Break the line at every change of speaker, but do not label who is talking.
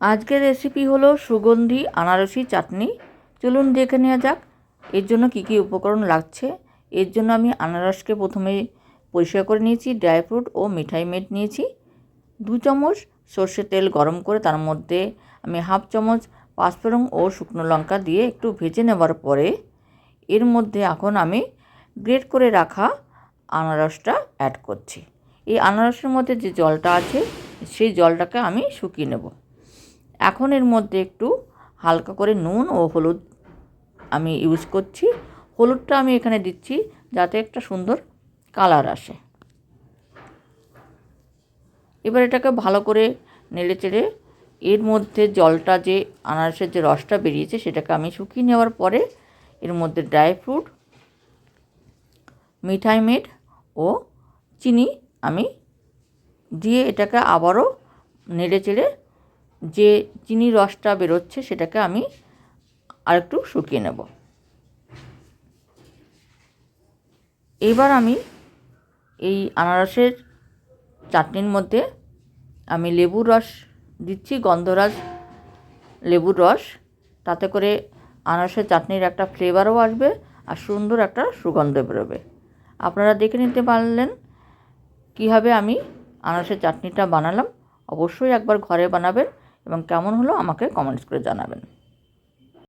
আজকের রেসিপি হলো সুগন্ধি, আনারসি চাটনি। চলুন দেখে নেওয়া যাক, এর জন্য কী কী উপকরণ লাগছে। এর জন্য আমি আনারসকে প্রথমে পরিষ্কার করে নিয়েছি ড্রাই ফ্রুট ও মিঠাই মেট নিয়েছি। দু চামচ সর্ষের তেল গরম করে তার মধ্যে আমি হাফ চামচ পাঁচফোড়ন ও শুকনো লঙ্কা দিয়ে একটু ভেজে নেবার পরে এর মধ্যে এখন আমি গ্রেট করে রাখা আনারসটা অ্যাড করছি। এই আনারসের মধ্যে যে জলটা আছে, সেই জলটাকে আমি শুকিয়ে নেব। এখন এর মধ্যে একটু হালকা করে নুন ও হলুদ আমি ইউজ করছি। হলুদটা আমি এখানে দিচ্ছি যাতে একটা সুন্দর কালার আসে। এবার এটাকে ভালো করে নেড়ে চেড়ে এর মধ্যে জলটা যে আনারসের যে রসটা বেরিয়েছে সেটাকে আমি শুকিয়ে নেওয়ার পরে এর মধ্যে ড্রাই ফ্রুট মিঠাই মেড ও চিনি আমি দিয়ে এটাকে আবারও নেড়ে চেড়ে যে চিনির রসটা বেরোচ্ছে সেটাকে আমি আরেকটু শুকিয়ে নেব। এবার আমি এই আনারসের চাটনির মধ্যে আমি লেবুর রস দিচ্ছি, গন্ধরাজ লেবুর রস। তাতে করে আনারসের চাটনির একটা ফ্লেভারও আসবে আর সুন্দর একটা সুগন্ধ বেরোবে। আপনারা দেখে নিতে পারলেন কীভাবে আমি আনারসের চাটনিটা বানালাম। অবশ্যই একবার ঘরে বানাবেন। এবং কেমন হলো আমাকে কমেন্টস করে জানাবেন।